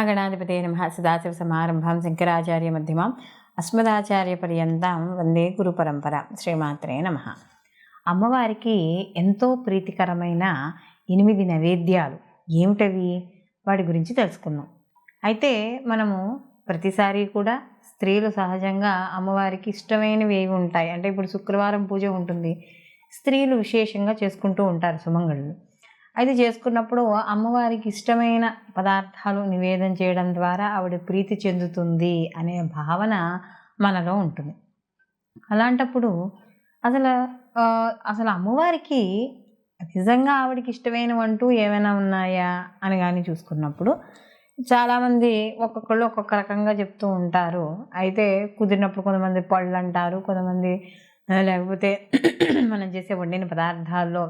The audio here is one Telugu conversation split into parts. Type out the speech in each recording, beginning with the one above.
మహాగణాధిపతే నమ. సదాశివ సమారంభం శంకరాచార్య మధ్యమాం. అస్మదాచార్య పర్యంతం వందే గురు పరంపర శ్రీమాత్రే నమ. అమ్మవారికి ఎంతో ప్రీతికరమైన ఎనిమిది నైవేద్యాలు. ఏమిటవి? వాటి గురించి తెలుసుకుందాం. అయితే మనము ప్రతిసారి కూడా స్త్రీలు సహజంగా అమ్మవారికి ఇష్టమైనవి ఏవి ఉంటాయి? అంటే ఇప్పుడు శుక్రవారం పూజ ఉంటుంది. స్త్రీలు విశేషంగా చేసుకుంటూ ఉంటారు సుమంగళులు. అయితే చేసుకున్నప్పుడు అమ్మవారికి ఇష్టమైన పదార్థాలు నివేదన చేయడం ద్వారా ఆవిడ ప్రీతి చెందుతుంది అనే భావన మనలో ఉంటుంది. అలాంటప్పుడు అసలు అసలు అమ్మవారికి నిజంగా ఆవిడకి ఇష్టమైనవంటూ ఏమైనా ఉన్నాయా అని కానీ చూసుకున్నప్పుడు చాలామంది ఒక్కొక్కళ్ళు ఒక్కొక్క రకంగా చెప్తూ ఉంటారు. అయితే కుదిరినప్పుడు కొంతమంది పళ్ళు అంటారు కొంతమంది లేకపోతే మనం చేసే వండిన పదార్థాల్లో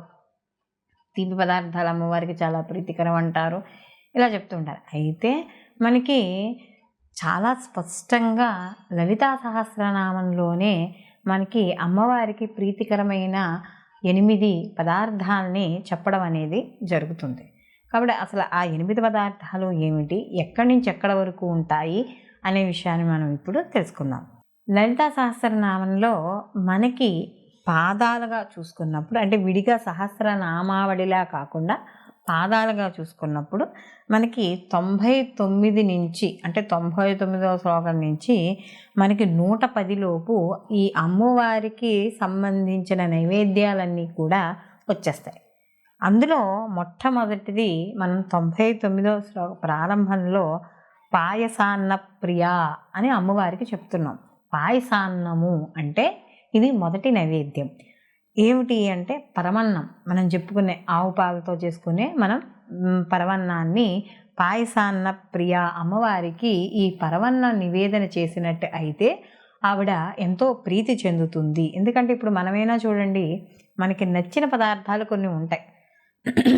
తీపి పదార్థాలు అమ్మవారికి చాలా ప్రీతికరం అంటారు. ఇలా చెప్తుంటారు. అయితే మనకి చాలా స్పష్టంగా లలితా సహస్రనామంలోనే మనకి అమ్మవారికి ప్రీతికరమైన ఎనిమిది పదార్థాలని చెప్పడం అనేది జరుగుతుంది. కాబట్టి అసలు ఆ ఎనిమిది పదార్థాలు ఏమిటి ఎక్కడి నుంచి ఎక్కడ వరకు ఉంటాయి అనే విషయాన్ని మనం ఇప్పుడు తెలుసుకుందాం. లలితా సహస్రనామంలో మనకి పాదాలుగా చూసుకున్నప్పుడు అంటే విడిగా సహస్రనామావళిలా కాకుండా పాదాలుగా చూసుకున్నప్పుడు మనకి తొంభై తొమ్మిది నుంచి అంటే తొంభై తొమ్మిదవ శ్లోకం నుంచి మనకి నూట పదిలోపు ఈ అమ్మవారికి సంబంధించిన నైవేద్యాలన్నీ కూడా వచ్చేస్తాయి. అందులో మొట్టమొదటిది మనం తొంభై తొమ్మిదవ శ్లోక ప్రారంభంలో పాయసాన్న ప్రియా అని అమ్మవారికి చెప్తున్నాం. పాయసాన్నము అంటే ఇది మొదటి నైవేద్యం. ఏమిటి అంటే పరమన్నం. మనం చెప్పుకునే ఆవు పాలతో చేసుకునే మనం పరవన్నాన్ని పాయసాన్న ప్రియ అమ్మవారికి ఈ పరవన్న నివేదన చేసినట్టు అయితే ఆవిడ ఎంతో ప్రీతి చెందుతుంది. ఎందుకంటే ఇప్పుడు మనమైనా చూడండి మనకి నచ్చిన పదార్థాలు కొన్ని ఉంటాయి.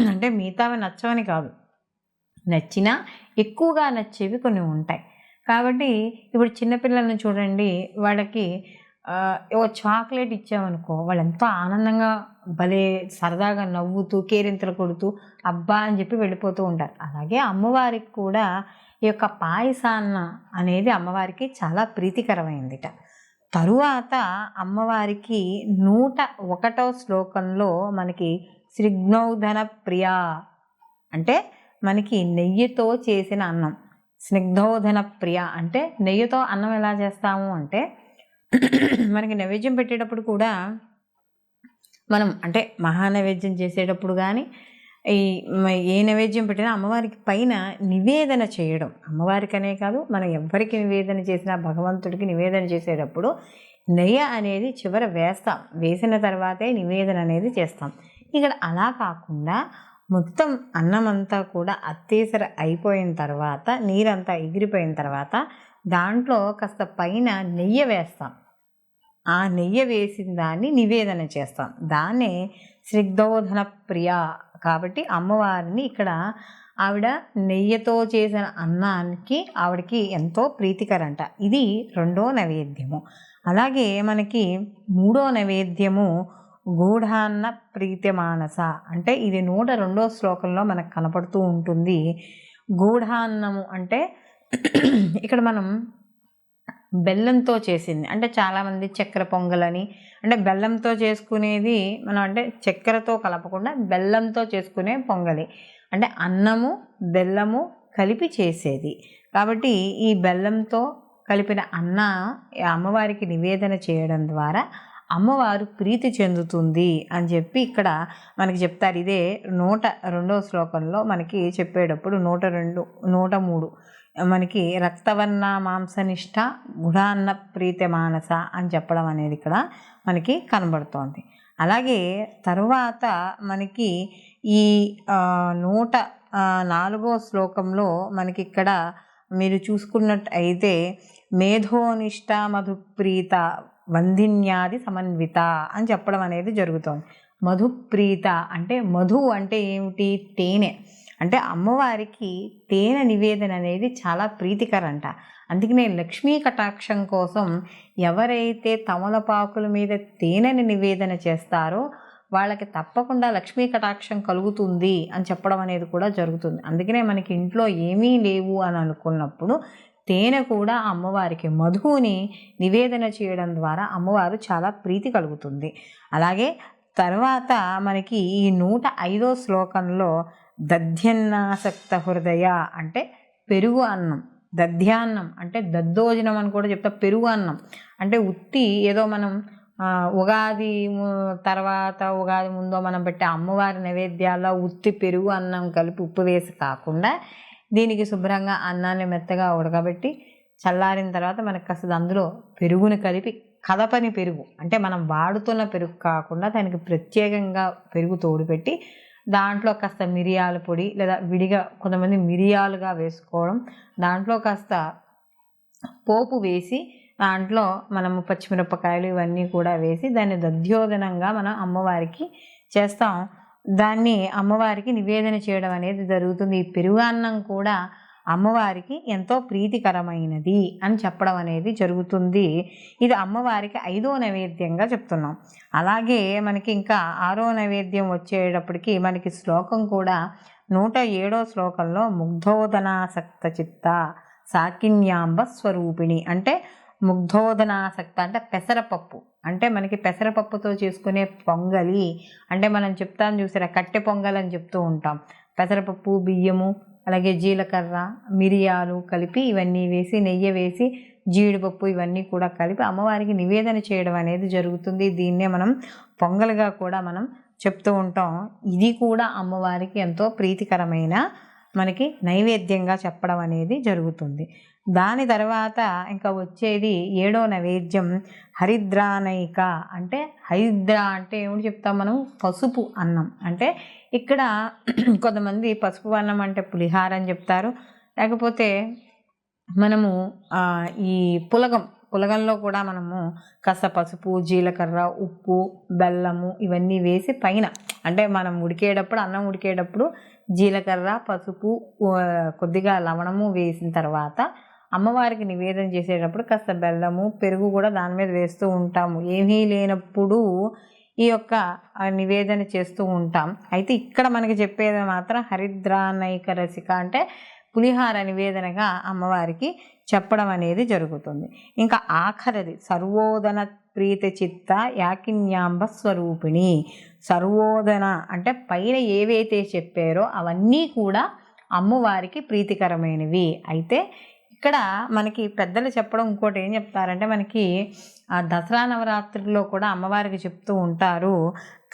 అంటే మిగతావి నచ్చవని కాదు. నచ్చినా ఎక్కువగా నచ్చేవి కొన్ని ఉంటాయి. కాబట్టి ఇప్పుడు చిన్నపిల్లలను చూడండి వాళ్ళకి ఆ, ఓ చాక్లెట్ ఇచ్చామనుకో వాళ్ళు ఎంతో ఆనందంగా భలే సరదాగా నవ్వుతూ కేరింతలు కొడుతూ అబ్బా అని చెప్పి వెళ్ళిపోతూ ఉంటారు. అలాగే అమ్మవారికి కూడా ఈ యొక్క పాయసాన్న అనేది అమ్మవారికి చాలా ప్రీతికరమైందిట. తరువాత అమ్మవారికి నూట ఒకటో శ్లోకంలో మనకి స్నిగ్ధౌధన ప్రియా అంటే మనకి నెయ్యితో చేసిన అన్నం. స్నిగ్ధోధన ప్రియ అంటే నెయ్యితో అన్నం ఎలా చేస్తాము అంటే మనకి నైవేద్యం పెట్టేటప్పుడు కూడా మనం అంటే మహానైవేద్యం చేసేటప్పుడు కానీ ఈ ఏ నైవేద్యం పెట్టినా అమ్మవారికి పైన నివేదన చేయడం. అమ్మవారికనే కాదు మనం ఎవరికి నివేదన చేసినా భగవంతుడికి నివేదన చేసేటప్పుడు నెయ్యి అనేది చివర వేస్తాం. వేసిన తర్వాతే నివేదన అనేది చేస్తాం. ఇక్కడ అలా కాకుండా మొత్తం అన్నం అంతా కూడా అత్తేసర అయిపోయిన తర్వాత నీరంతా ఎగిరిపోయిన తర్వాత దాంట్లో కాస్త పైన నెయ్యి వేస్తాం. ఆ నెయ్యి వేసిన దాన్ని నివేదన చేస్తాం. దాన్నే స్నిగ్ధోధన ప్రియ కాబట్టి అమ్మవారిని ఇక్కడ ఆవిడ నెయ్యితో చేసిన అన్నానికి ఆవిడకి ఎంతో ప్రీతికరంట. ఇది రెండో నైవేద్యము. అలాగే మనకి మూడో నైవేద్యము గూఢాన్న ప్రీతిమానస అంటే ఇది నూట రెండో శ్లోకంలో మనకు కనపడుతూ ఉంటుంది. గూఢాన్నము అంటే ఇక్కడ మనం బెల్లంతో చేసింది. అంటే చాలామంది చక్కెర పొంగలని అంటే బెల్లంతో చేసుకునేది మనం అంటే చక్కెరతో కలపకుండా బెల్లంతో చేసుకునే పొంగలి. అంటే అన్నము బెల్లము కలిపి చేసేది. కాబట్టి ఈ బెల్లంతో కలిపిన అన్న అమ్మవారికి నివేదన చేయడం ద్వారా అమ్మవారు ప్రీతి చెందుతుంది అని చెప్పి ఇక్కడ మనకి చెప్తారు. ఇదే నూట రెండవ శ్లోకంలో మనకి చెప్పేటప్పుడు నూట రెండు నూట మూడు మనకి రక్తవర్ణ మాంసనిష్ట గుడాన్న ప్రీతి మానస అని చెప్పడం అనేది ఇక్కడ మనకి కనబడుతోంది. అలాగే తరువాత మనకి ఈ నూట నాలుగో శ్లోకంలో మనకి ఇక్కడ మీరు చూసుకున్నట్టు అయితే మేధోనిష్ట మధుప్రీత వందిన్యాది సమన్విత అని చెప్పడం అనేది జరుగుతోంది. మధుప్రీత అంటే మధు అంటే ఏమిటి? తేనె. అంటే అమ్మవారికి తేనె నివేదన అనేది చాలా ప్రీతికరంట. అందుకనే లక్ష్మీ కటాక్షం కోసం ఎవరైతే తమలపాకుల మీద తేనెని నివేదన చేస్తారో వాళ్ళకి తప్పకుండా లక్ష్మీ కటాక్షం కలుగుతుంది అని చెప్పడం అనేది కూడా జరుగుతుంది. అందుకనే మనకి ఇంట్లో ఏమీ లేవు అని అనుకున్నప్పుడు తేనె కూడా అమ్మవారికి మధువుని నివేదన చేయడం ద్వారా అమ్మవారు చాలా ప్రీతి కలుగుతుంది. అలాగే తర్వాత మనకి ఈ నూట ఐదో శ్లోకంలో దధ్యన్నాసక్త హృదయ అంటే పెరుగు అన్నం. దధ్యాన్నం అంటే దద్దోజనం అని కూడా చెప్తా పెరుగు అన్నం అంటే ఉత్తి ఏదో మనం ఉగాది తర్వాత ఉగాది ముందో మనం పెట్టే అమ్మవారి నైవేద్యాల్లో ఉత్తి పెరుగు అన్నం కలిపి ఉప్పు వేసి కాకుండా దీనికి శుభ్రంగా అన్నాన్ని మెత్తగా ఉడకబెట్టి చల్లారిన తర్వాత మనకు కాస్త అందులో పెరుగుని కలిపి కదపని పెరుగు అంటే మనం వాడుతున్న పెరుగు కాకుండా దానికి ప్రత్యేకంగా పెరుగు తోడుపెట్టి దాంట్లో కాస్త మిరియాల పొడి లేదా విడిగా కొంతమంది మిరియాలుగా వేసుకోవడం దాంట్లో కాస్త పోపు వేసి దాంట్లో మనము పచ్చిమిరపకాయలు ఇవన్నీ కూడా వేసి దాన్ని దధ్యోదనంగా మనం అమ్మవారికి చేస్తాం. దాన్ని అమ్మవారికి నివేదన చేయడం అనేది జరుగుతుంది. ఈ పెరుగు అన్నం కూడా అమ్మవారికి ఎంతో ప్రీతికరమైనది అని చెప్పడం అనేది జరుగుతుంది. ఇది అమ్మవారికి ఐదో నైవేద్యంగా చెప్తున్నాం. అలాగే మనకి ఇంకా ఆరో నైవేద్యం వచ్చేటప్పటికి మనకి శ్లోకం కూడా నూట ఏడో శ్లోకంలో ముగ్ధోదనాసక్త చిత్త సాకిన్యాంబ స్వరూపిణి అంటే ముగ్ధోదనాసక్త అంటే పెసరపప్పు. అంటే మనకి పెసరపప్పుతో చేసుకునే పొంగలి అంటే మనం చెప్తాం చూసారా కట్టె పొంగల్ అని చెప్తూ ఉంటాం. పెసరపప్పు బియ్యము అలాగే జీలకర్ర మిరియాలు కలిపి ఇవన్నీ వేసి నెయ్యి వేసి జీడిపప్పు ఇవన్నీ కూడా కలిపి అమ్మవారికి నివేదన చేయడం అనేది జరుగుతుంది. దీన్నే మనం పొంగల్గా కూడా మనం చెప్తూ ఉంటాం. ఇది కూడా అమ్మవారికి ఎంతో ప్రీతికరమైన మనకి నైవేద్యంగా చెప్పడం అనేది జరుగుతుంది. దాని తర్వాత ఇంకా వచ్చేది ఏడో నైవేద్యం హరిద్రానైక. అంటే హరిద్ర అంటే ఏమిటి చెప్తాం మనం? పసుపు అన్నం. అంటే ఇక్కడ కొంతమంది పసుపు అన్నం అంటే పులిహార అని చెప్తారు. లేకపోతే మనము ఈ పులగం పులగంలో కూడా మనము కాస్త పసుపు జీలకర్ర ఉప్పు బెల్లము ఇవన్నీ వేసి పైన అంటే మనం ఉడికేటప్పుడు అన్నం ఉడికేటప్పుడు జీలకర్ర పసుపు కొద్దిగా లవణము వేసిన తర్వాత అమ్మవారికి నివేదన చేసేటప్పుడు కాస్త బెల్లము పెరుగు కూడా దాని మీద వేస్తూ ఉంటాము. ఏమీ లేనప్పుడు ఈ యొక్క నివేదన చేస్తూ ఉంటాం. అయితే ఇక్కడ మనకి చెప్పేది మాత్రం హరిద్రానైక రసిక అంటే పులిహార నివేదనగా అమ్మవారికి చెప్పడం అనేది జరుగుతుంది. ఇంకా ఆఖరిది సర్వోదన ప్రీతచిత్త యాకిన్యాంబ స్వరూపిణి. సర్వోదన అంటే పైన ఏవైతే చెప్పారో అవన్నీ కూడా అమ్మవారికి ప్రీతికరమైనవి. అయితే ఇక్కడ మనకి పెద్దలు చెప్పడం ఇంకోటి ఏం చెప్తారంటే మనకి దసరా నవరాత్రుల్లో కూడా అమ్మవారికి చెప్తూ ఉంటారు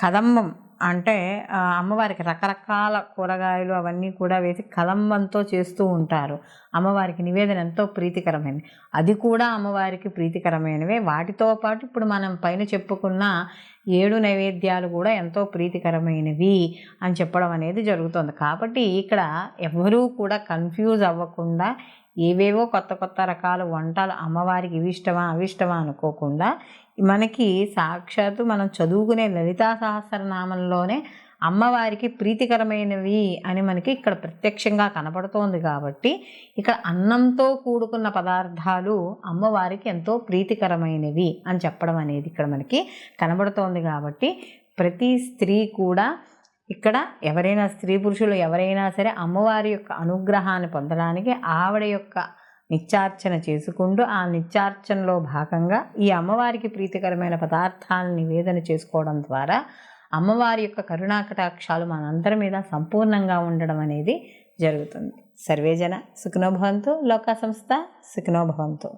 కదంబం. అంటే అమ్మవారికి రకరకాల కూరగాయలు అవన్నీ కూడా వేసి కలంబంతో చేస్తూ ఉంటారు. అమ్మవారికి నివేదన ఎంతో ప్రీతికరమైనది. అది కూడా అమ్మవారికి ప్రీతికరమైనవే. వాటితో పాటు ఇప్పుడు మనం పైన చెప్పుకున్న ఏడు నైవేద్యాలు కూడా ఎంతో ప్రీతికరమైనవి అని చెప్పడం అనేది జరుగుతుంది. కాబట్టి ఇక్కడ ఎవరూ కూడా కన్ఫ్యూజ్ అవ్వకుండా ఏవేవో కొత్త కొత్త రకాల వంటలు అమ్మవారికి ఇవి ఇష్టమా అవి ఇష్టమా అనుకోకుండా మనకి సాక్షాత్తు మనం చదువుకునే లలితా సహస్రనామంలోనే అమ్మవారికి ప్రీతికరమైనవి అని మనకి ఇక్కడ ప్రత్యక్షంగా కనపడుతోంది కాబట్టి ఇక్కడ అన్నంతో కూడుకున్న పదార్థాలు అమ్మవారికి ఎంతో ప్రీతికరమైనవి అని చెప్పడం అనేది ఇక్కడ మనకి కనబడుతోంది కాబట్టి ప్రతి స్త్రీ కూడా ఇక్కడ ఎవరైనా స్త్రీ పురుషులు ఎవరైనా సరే అమ్మవారి యొక్క అనుగ్రహాన్ని పొందడానికి ఆవిడ యొక్క నిత్యార్చన చేసుకుంటూ ఆ నిత్యార్చనలో భాగంగా ఈ అమ్మవారికి ప్రీతికరమైన పదార్థాలను నివేదన చేసుకోవడం ద్వారా అమ్మవారి యొక్క కరుణాకటాక్షాలు మనందరి మీద సంపూర్ణంగా ఉండడం అనేది జరుగుతుంది. సర్వేజన సుఖనోభవంతు లోక సంస్థ సుఖనోభవంతు